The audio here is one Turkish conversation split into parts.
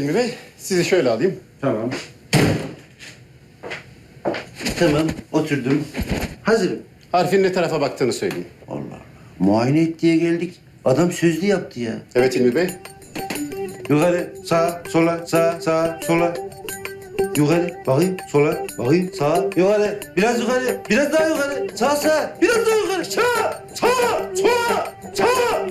Hilmi Bey. Sizi şöyle alayım. Tamam. Tamam, oturdum. Hazırım. Harfin ne tarafa baktığını söyleyeyim. Allah Allah. Muayene et diye geldik. Adam sözlü yaptı ya. Evet Hilmi Bey. Yukarı, sağ, sola, sağ, sağ, sola. Yukarı, bakayım, sola, bakayım, sağa, yukarı. Biraz yukarı, biraz daha yukarı. Sağ, sağ, biraz daha yukarı. Sağ, sağ, sola, sağ.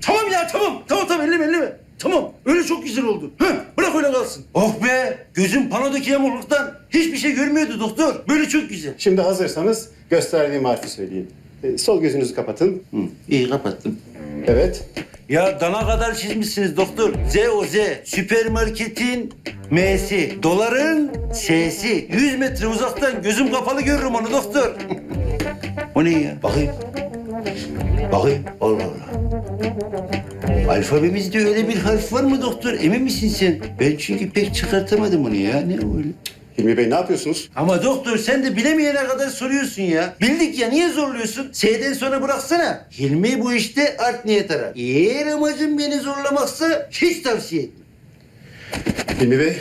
Tamam ya, tamam. Tamam, tamam, elleme, elleme. Tamam, öyle çok güzel oldu. Heh, bırak öyle kalsın. Oh be, gözüm panodaki yamurluktan hiçbir şey görmüyordu doktor. Böyle çok güzel. Şimdi hazırsanız gösterdiğim harfi söyleyeyim. Ee, sol gözünüzü kapatın. Hı, iyi kapattım. Evet. Ya dana kadar çizmişsiniz doktor. Z o Z. Süpermarketin M'si. Doların S'si. 100 metre uzaktan gözüm kapalı görürüm onu doktor. o ne ya? Bakayım. Bakayım. Allah Allah. Alfabemizde öyle bir harf var mı doktor? Emin misin sen? Ben çünkü pek çıkartamadım onu ya. Ne öyle? Hilmi Bey ne yapıyorsunuz? Ama doktor sen de bilemeyene kadar soruyorsun ya. Bildik ya niye zorluyorsun? S'den sonra bıraksana. Hilmi bu işte art niyet arar. Eğer amacın beni zorlamaksa hiç tavsiye etmem. Hilmi Bey,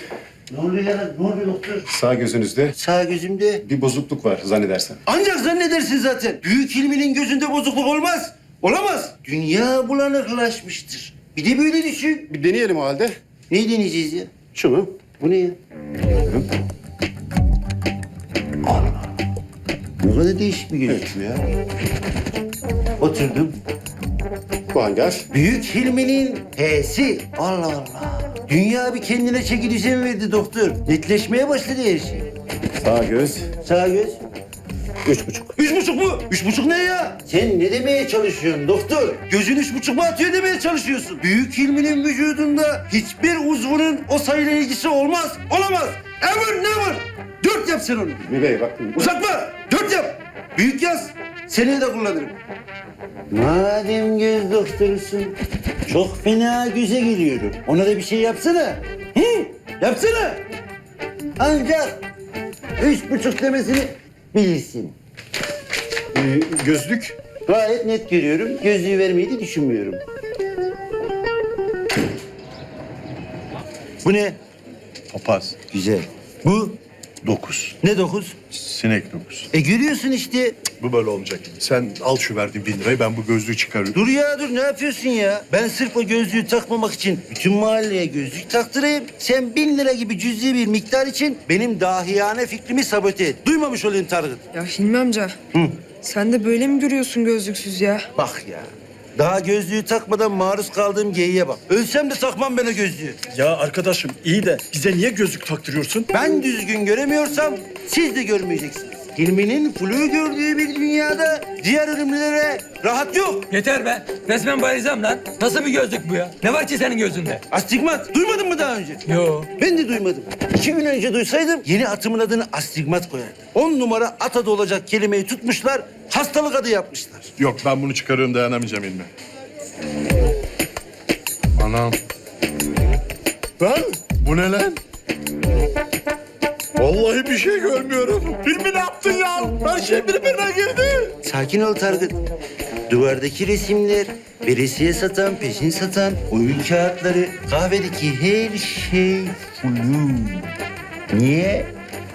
Ne oluyor ya? Ne oluyor doktor? sağ gözünüzde Sağ gözümde. bir bozukluk var zannedersem. Ancak zannedersin zaten. Büyük Hilmi'nin gözünde bozukluk olmaz. Olamaz. Dünya bulanıklaşmıştır. Bir de böyle düşün. Bir deneyelim o halde. Neyi deneyeceğiz ya? Şunu. Bu ne ya? Allah. Ne kadar değişik bir göz bu ya. Oturdum. Bu hangar. Büyük Hilmi'nin H'si. Allah Allah. Dünya bir kendine çeki düzen verdi doktor. Netleşmeye başladı her şey. Sağ göz. Sağ göz. Üç buçuk. Üç buçuk mu? Üç buçuk ne ya? Sen ne demeye çalışıyorsun doktor? Gözün üç buçuk mu atıyor demeye çalışıyorsun? Büyük Hilmi'nin vücudunda hiçbir uzvunun o sayıyla ilgisi olmaz. Olamaz. Ever never. Dört yap sen onu. Hilmi Bey bak. Uzatma. Dört yap. Büyük yaz. Seni de kullanırım. Madem göz doktorusun, çok fena göze geliyorum. Ona da bir şey yapsana. Hı? Yapsana. Ancak üç buçuk demesini bilirsin. Ee, gözlük. Gayet net görüyorum. Gözlüğü vermeyi de düşünmüyorum. Bu ne? Papaz. Güzel. Bu Dokuz. ne dokuz? Sinek dokuz. E görüyorsun işte. Bu böyle olmayacak. Sen al şu verdiğin bin lirayı ben bu gözlüğü çıkarıyorum. Dur ya dur ne yapıyorsun ya? Ben sırf o gözlüğü takmamak için bütün mahalleye gözlük taktırayım. Sen bin lira gibi cüzi bir miktar için benim dahiyane fikrimi sabote et. Duymamış olayım Tarık. Ya Hilmi amca. Sen de böyle mi duruyorsun gözlüksüz ya? Bak ya. Daha gözlüğü takmadan maruz kaldığım geyiğe bak. Ölsem de takmam ben o gözlüğü. Ya arkadaşım iyi de bize niye gözlük taktırıyorsun? Ben düzgün göremiyorsam siz de görmeyeceksiniz. Hilmi'nin flu gördüğü bir dünyada diğer ölümlülere rahat yok. Yeter be. Resmen bayılacağım lan. Nasıl bir gözlük bu ya? Ne var ki senin gözünde? Astigmat. Duymadın mı daha önce? Yo. Ben de duymadım. İki gün önce duysaydım yeni atımın adını astigmat koyardım. On numara at adı olacak kelimeyi tutmuşlar, hastalık adı yapmışlar. Yok ben bunu çıkarıyorum dayanamayacağım İlmi. Anam. Lan bu ne lan? Vallahi bir şey görmüyorum. Hilmi ne yaptın ya? Her şey birbirine girdi. Sakin ol Targıt. Duvardaki resimler, veresiye satan, peşin satan, oyun kağıtları, kahvedeki her şey flu. Niye?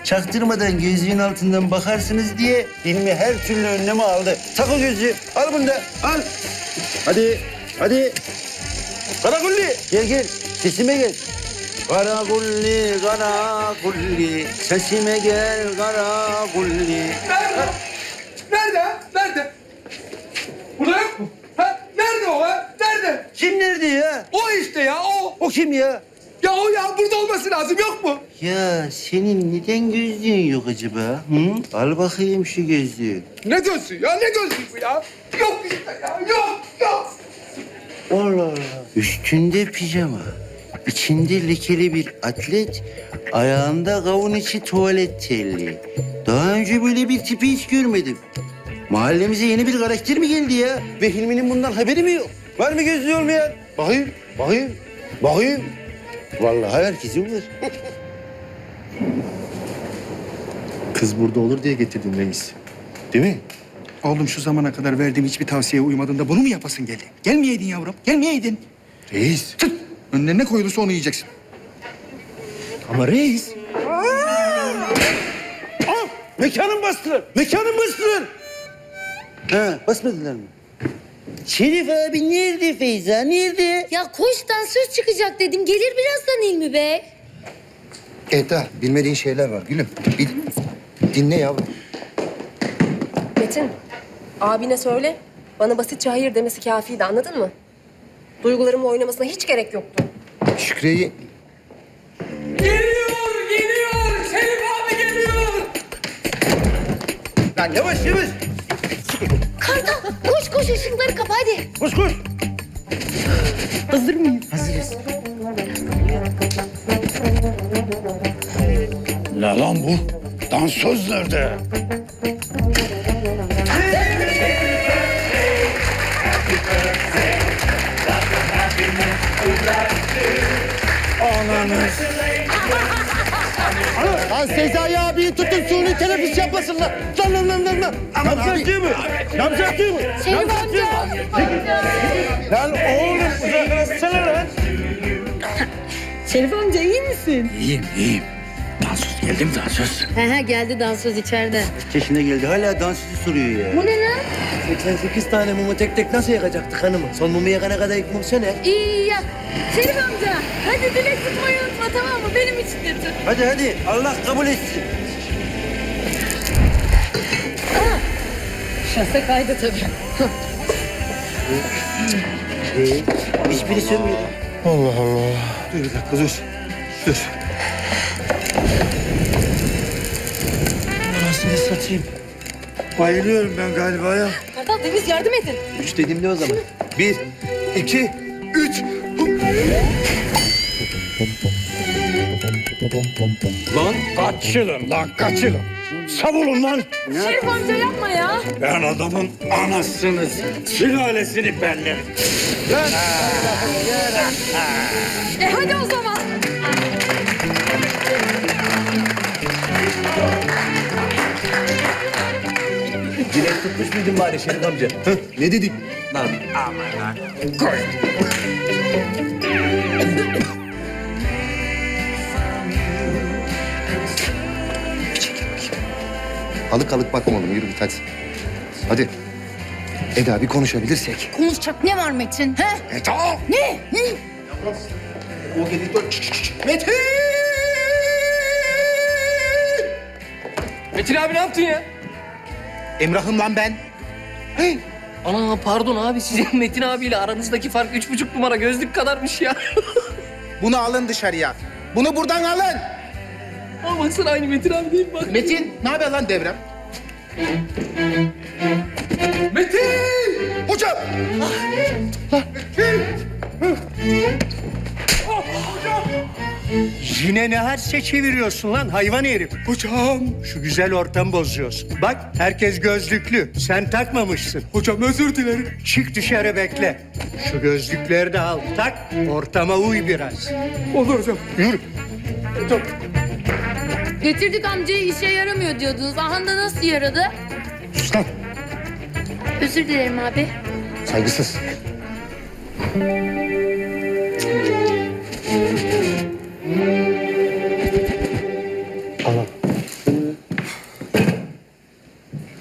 Çaktırmadan gözlüğün altından bakarsınız diye Hilmi her türlü önlemi aldı. Tak o gözlüğü. Al bunu da. Al. Hadi. Hadi. Karakulli. Gel gel. Sesime gel. Karakulli, karakulli. Sesime gel karakulli. Nerede? Nerede? Burada yok mu? Ha? Nerede o ha? Nerede? Kim nerede ya? O işte ya o. O kim ya? Ya o ya burada olması lazım yok mu? Ya senin neden gözlüğün yok acaba? Hı? Al bakayım şu gözlüğü. Ne diyorsun ya? Ne diyorsun bu ya? Yok işte ya. Yok yok. Allah Allah. Üstünde pijama, içinde lekeli bir atlet, ayağında kavun içi tuvalet terliği. Daha önce böyle bir tipi hiç görmedim. Mahallemize yeni bir karakter mi geldi ya? Ve Hilmi'nin bundan haberi mi yok? Var mı gözlüğü olmayan? Bakayım, bakayım, bakayım. Vallahi herkesin var. Kız burada olur diye getirdin reis. Değil mi? Oğlum şu zamana kadar verdiğim hiçbir tavsiyeye uymadın da bunu mu yapasın geldi? Gelmeyeydin yavrum, gelmeyeydin. Reis. Önüne ne koyulursa onu yiyeceksin. Ama reis. Aa, mekanım bastılar. Mekanım bastılar. Ha, basmadılar mı? Şerif abi nerede Feyza? Nerede? Ya koş dansöz çıkacak dedim. Gelir birazdan İlmi Bey. Eda, bilmediğin şeyler var gülüm. Bil, dinle yavrum. Metin, abine söyle. Bana basitçe hayır demesi kafiydi anladın mı? Duygularımla oynamasına hiç gerek yoktu. Şükriye'yi Geliyor, geliyor. Şerif abi geliyor. Lan yavaş yavaş. Kartal koş koş ışıkları kapa hadi. Koş koş. La lan bu. Dansöz nerede? Lan Sezai abiyi tutun suni teneffüs yapmasınlar. Lan lan lan lan lan. Namzat değil mi? Namzat değil mi? Şerif amca. Lan oğlum uzaklaşsana lan. Şerif amca iyi misin? İyiyim iyiyim. Dansöz geldi mi dansöz? He he geldi dansöz içeride. Yaşına geldi hala dansözü soruyor ya. Bu ne lan? 88 tane mumu tek tek nasıl yakacaktık hanımı? Son mumu yakana kadar ilk mum sene. İyi ya. Şerif amca hadi dilek tutmayı tamam mı? Benim için de tut. Hadi hadi Allah kabul etsin. Şase kaydı tabii. Hiçbiri sönmüyor. Dur bir dakika dur. Dur. Anasını satayım. Bayılıyorum ben galiba ya. Kartal Deniz yardım edin. Üç dediğim ne o zaman? Bir, iki, üç. Lan kaçılın lan kaçılın. Savulun lan. Şerif amca yapma ya. Ben adamın anasını, sülalesini bellerim. E hadi o zaman. Dilek tutmuş muydun bari Şerif amca? Ne dedik? Lan alık alık bakma oğlum yürü git hadi. Hadi. Eda bir konuşabilirsek. Konuşacak ne var Metin? He? Eda! Ne? Hı? O çık. Metin! Metin abi ne yaptın ya? Emrah'ım lan ben. Ana pardon abi sizin Metin abiyle aranızdaki fark üç buçuk numara gözlük kadarmış ya. Bunu alın dışarıya. Bunu buradan alın. Ama baksana aynı Metin abi değil mi bak. Metin, ne haber lan devrem? Metin! Hocam! Yine ne herse çeviriyorsun lan hayvan herif. Hocam! Şu güzel ortamı bozuyorsun. Bak herkes gözlüklü. Sen takmamışsın. Hocam özür dilerim. Çık dışarı bekle. Şu gözlükleri de al tak. Ortama uy biraz. Olur hocam. Yürü. Getirdik amcayı işe yaramıyor diyordunuz. Aha da nasıl yaradı? Sus lan. Özür dilerim abi. Saygısız.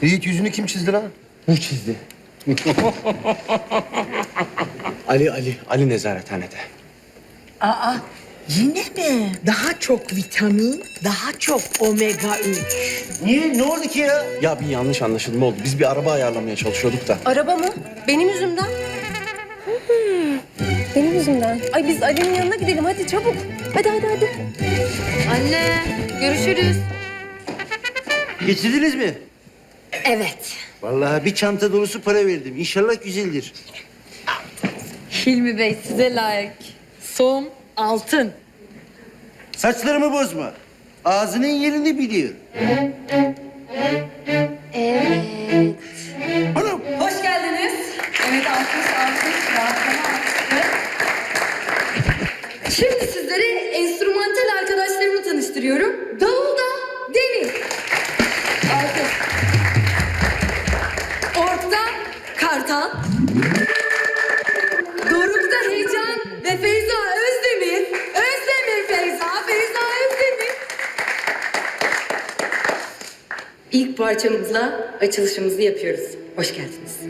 Yiğit yüzünü kim çizdi lan? bu çizdi. Ali Ali Ali nezarethanede. Aa yine mi? Daha çok vitamin, daha çok omega 3. Niye? Ne oldu ki ya? Ya bir yanlış anlaşılma oldu. Biz bir araba ayarlamaya çalışıyorduk da. Araba mı? Benim yüzümden. Hmm, Benim yüzümden. Ay biz Ali'nin yanına gidelim hadi çabuk. Hadi hadi hadi. Anne görüşürüz. Getirdiniz mi? Evet. Vallahi bir çanta dolusu para verdim. İnşallah güzeldir. Hilmi Bey size layık. Som altın. Saçlarımı bozma. Ağzının yerini biliyor. Evet. Anam. Hoş geldiniz. Evet alkış alkış. Rahatlama alkışı. Şimdi sizlere enstrümantal arkadaşlarımı tanıştırıyorum. İlk parçamızla açılışımızı yapıyoruz. Hoş geldiniz.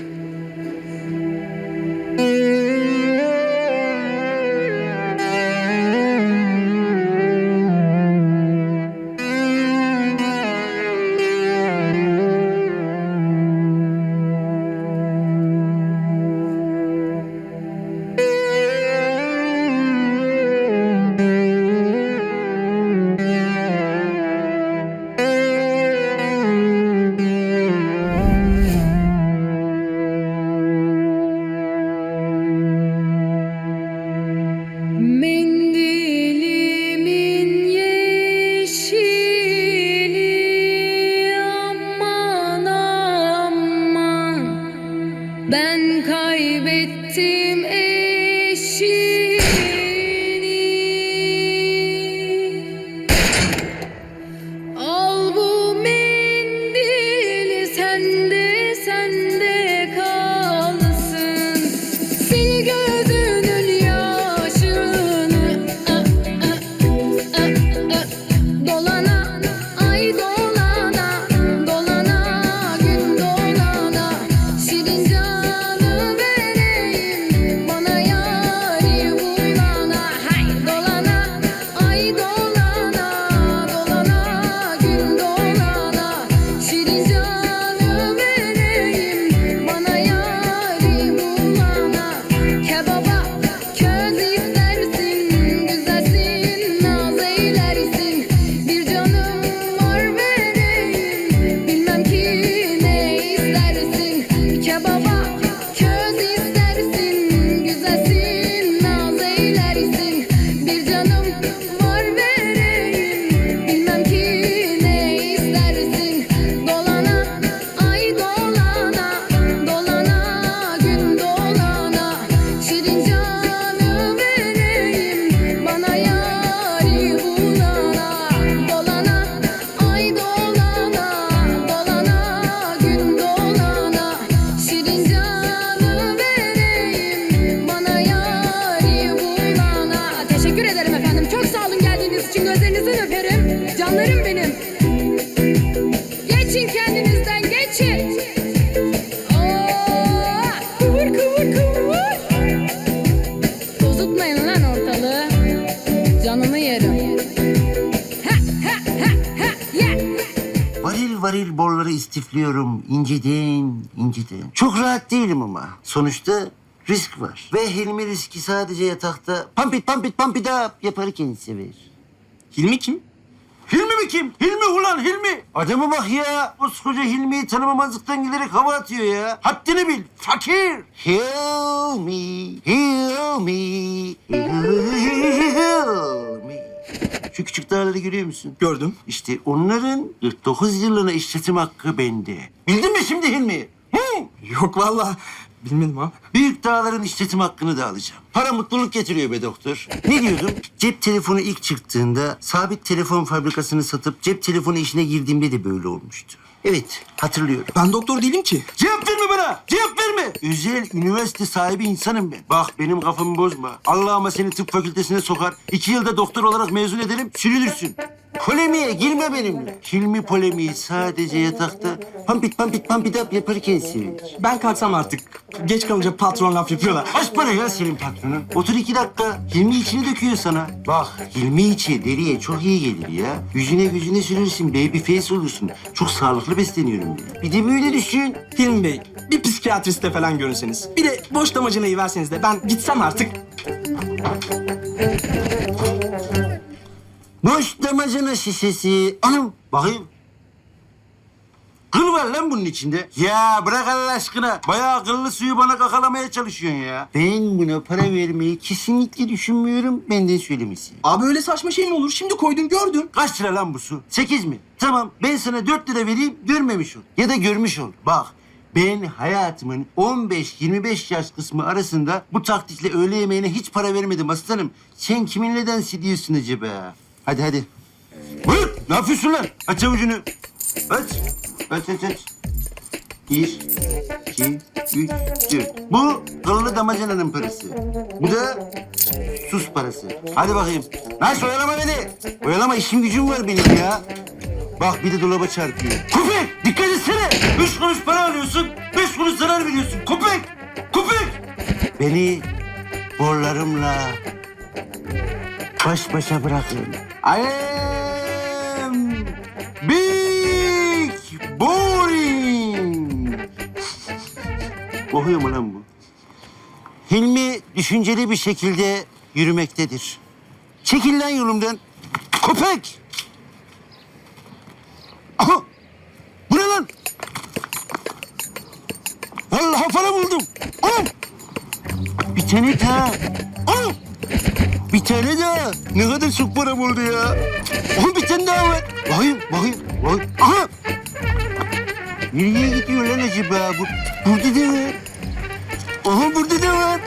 Borları istifliyorum inceden inceden. Çok rahat değilim ama. Sonuçta risk var. Ve Hilmi riski sadece yatakta pampit pampit pampit up yaparken sever. Hilmi kim? Hilmi mi kim? Hilmi ulan Hilmi. Adama bak ya. Koskoca Hilmi'yi tanımamazlıktan gelerek hava atıyor ya. Haddini bil. Fakir. Hilmi. Hilmi. Hilmi. Şu küçük dağları görüyor musun? Gördüm. İşte onların 49 yılına işletim hakkı bende. Bildin mi şimdi Hilmi? Hı? Yok vallahi bilmedim abi. Büyük dağların işletim hakkını da alacağım. Para mutluluk getiriyor be doktor. Ne diyordum? Cep telefonu ilk çıktığında sabit telefon fabrikasını satıp cep telefonu işine girdiğimde de böyle olmuştu. Evet, hatırlıyorum. Ben doktor değilim ki. Cevap verme bana! Cevap verme! Özel üniversite sahibi insanım ben. Bak benim kafamı bozma. Allah'ıma seni tıp fakültesine sokar. iki yılda doktor olarak mezun edelim, sürülürsün. Polemiğe girme benimle. Hilmi polemiği sadece yatakta pampit pampit pampit up yaparken sevilir. Ben kalksam artık. Geç kalınca patron laf yapıyorlar. Kaç para ya senin patronun? Otur iki dakika. Hilmi içini döküyor sana. Bak Hilmi içi deriye çok iyi gelir ya. Yüzüne yüzüne sürürsün. Baby face olursun. Çok sağlıklı besleniyorum ben. Bir de böyle düşün. Hilmi Bey, bir psikiyatriste falan görünseniz. Bir de boş damacınayı verseniz de ben gitsem artık. Boş damacana şişesi. Anam bakayım. Kıl var lan bunun içinde. Ya bırak Allah aşkına. Bayağı kıllı suyu bana kakalamaya çalışıyorsun ya. Ben buna para vermeyi kesinlikle düşünmüyorum. Benden söylemesi. Abi öyle saçma şey mi olur? Şimdi koydum gördüm. Kaç lira lan bu su? Sekiz mi? Tamam ben sana dört lira vereyim görmemiş ol. Ya da görmüş ol. Bak ben hayatımın 15-25 yaş kısmı arasında bu taktikle öğle yemeğine hiç para vermedim aslanım. Sen kiminle dans ediyorsun acaba? Hadi hadi. Buyur. Ne yapıyorsun lan? Aç avucunu. Aç. Aç aç aç. Bir, iki, üç, dört. Bu kıllı damacananın parası. Bu da sus parası. Hadi bakayım. Lan oyalama beni. Oyalama işim gücüm var benim ya. Bak bir de dolaba çarpıyor. Köpek! Dikkat etsene. Üç kuruş para alıyorsun, beş kuruş zarar veriyorsun. Köpek! Köpek! Beni borlarımla baş başa bırakın. I am big boring. Okuyor mu lan bu? Hilmi düşünceli bir şekilde yürümektedir. Çekil lan yolumdan. Köpek! Aha! Bu ne lan? Vallahi para buldum. Anam! Bir tane daha. Daha. Ne kadar çok para buldu ya. Aha bir tane daha var. Bakayım, bakayım, bakayım. Aha! Nereye gidiyor lan acaba? Bu, burada da var. Aha burada da var.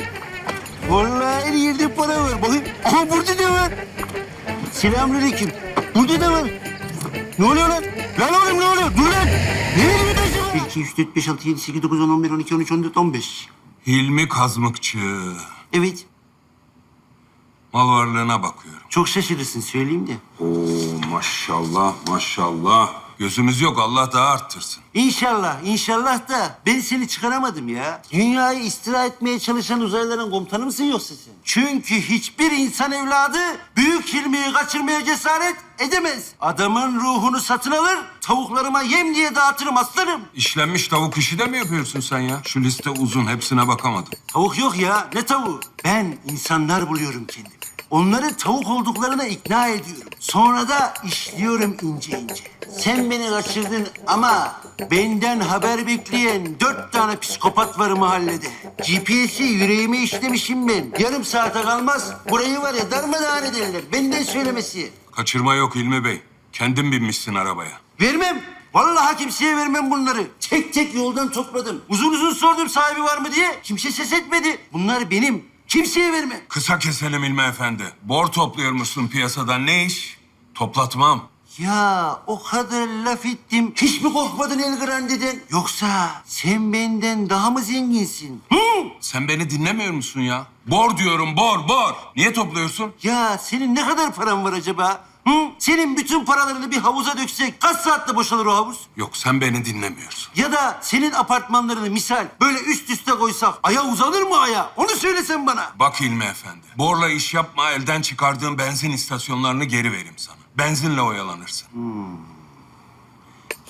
Vallahi her yerde para var. Bakayım. Aha burada da var. Selamünaleyküm. Burada da var. Ne oluyor lan? Lan oğlum ne oluyor? Dur lan. Nereye gidiyorsun? 1, 2, 3, 4, 5, 6, 7, 8, 9, 10, 11, 12, 13, 14, 15. Hilmi Kazmıkçı. Evet. Mal varlığına bakıyorum. Çok şaşırırsın söyleyeyim de. Oo maşallah maşallah. Gözümüz yok Allah daha arttırsın. İnşallah, inşallah da ben seni çıkaramadım ya. Dünyayı istila etmeye çalışan uzaylıların komutanı mısın yoksa sen? Çünkü hiçbir insan evladı büyük Hilmi'yi kaçırmaya cesaret edemez. Adamın ruhunu satın alır, tavuklarıma yem diye dağıtırım aslanım. İşlenmiş tavuk işi de mi yapıyorsun sen ya? Şu liste uzun hepsine bakamadım. Tavuk yok ya, ne tavuğu? Ben insanlar buluyorum kendime. Onları tavuk olduklarına ikna ediyorum. Sonra da işliyorum ince ince. Sen beni kaçırdın ama benden haber bekleyen dört tane psikopat var mahallede. GPS'i yüreğime işlemişim ben. Yarım saate kalmaz. Burayı var ya darmadağın ederler. Benden söylemesi. Kaçırma yok Hilmi Bey. Kendin binmişsin arabaya. Vermem. Vallahi kimseye vermem bunları. Tek tek yoldan topladım. Uzun uzun sordum sahibi var mı diye. Kimse ses etmedi. Bunlar benim. Kimseye vermem. Kısa keselim Hilmi Efendi. Bor topluyor musun piyasadan ne iş? Toplatmam. Ya o kadar laf ettim. Hiç mi korkmadın El Grande'den? Yoksa sen benden daha mı zenginsin? Hı? Sen beni dinlemiyor musun ya? Bor diyorum bor bor. Niye topluyorsun? Ya senin ne kadar paran var acaba? Hı? Senin bütün paralarını bir havuza döksek kaç saatte boşalır o havuz? Yok sen beni dinlemiyorsun. Ya da senin apartmanlarını misal böyle üst üste koysak aya uzanır mı aya? Onu söylesen bana. Bak Hilmi Efendi. Borla iş yapma elden çıkardığın benzin istasyonlarını geri vereyim sana. Benzinle oyalanırsın.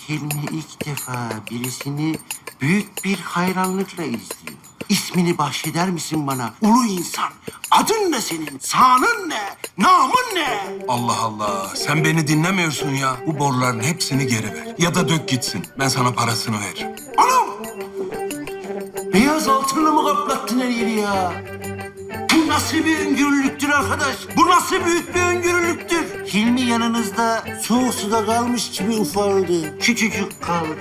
Hilmi ilk defa birisini büyük bir hayranlıkla izliyor. İsmini bahşeder misin bana? Ulu insan. Adın ne senin? Sanın ne? Namın ne? Allah Allah. Sen beni dinlemiyorsun ya. Bu borların hepsini geri ver. Ya da dök gitsin. Ben sana parasını veririm. Anam! Beyaz altınla mı kaplattın her yeri ya? Bu nasıl bir öngörülüktür arkadaş? Bu nasıl büyük bir öngörülüktür? Hilmi yanınızda soğuk suda kalmış gibi ufaldı. Küçücük kaldı.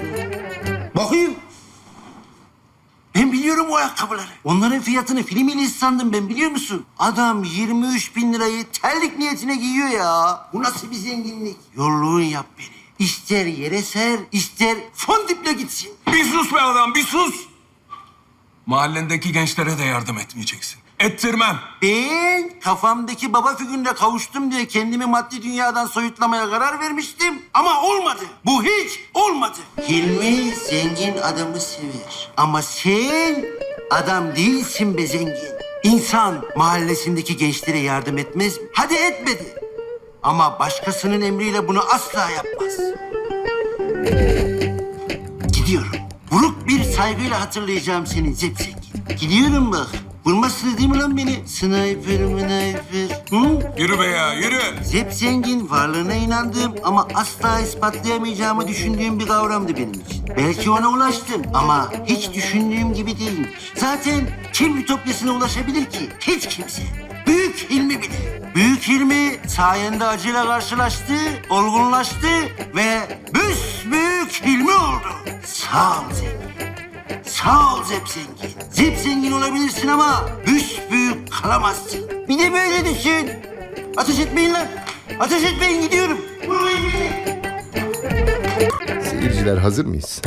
Bakayım. Biliyorum o ayakkabıları. Onların fiyatını film ilisi sandım ben biliyor musun? Adam 23 bin lirayı terlik niyetine giyiyor ya. Bu nasıl bir zenginlik? Yolluğun yap beni. İster yere ser, ister fondiple gitsin. Bir sus be adam, bir sus! Mahallendeki gençlere de yardım etmeyeceksin. Ettirmem. Ben kafamdaki baba figürüne kavuştum diye kendimi maddi dünyadan soyutlamaya karar vermiştim. Ama olmadı. Bu hiç olmadı. Hilmi zengin adamı sever. Ama sen adam değilsin be zengin. İnsan mahallesindeki gençlere yardım etmez mi? Hadi etmedi. Ama başkasının emriyle bunu asla yapmaz. Gidiyorum. Buruk bir saygıyla hatırlayacağım seni Zepsek. Gidiyorum bak. Vurmazsın değil mi lan beni? Sniper mıniper. Hı? Yürü be ya, yürü! Zep zengin, varlığına inandığım ama asla ispatlayamayacağımı düşündüğüm bir kavramdı benim için. Belki ona ulaştım ama hiç düşündüğüm gibi değilmiş. Zaten kim ütopyasına ulaşabilir ki? Hiç kimse. Büyük Hilmi bile. Büyük Hilmi sayende acıyla karşılaştı, olgunlaştı ve büyük Hilmi oldu. Sağ ol zengin. Sağ ol Zep Zengin. Zep Zengin olabilirsin ama büyük kalamazsın. Bir de böyle düşün. Ateş etmeyin lan. Ateş etmeyin gidiyorum. Vurmayın beni. Seyirciler hazır mıyız?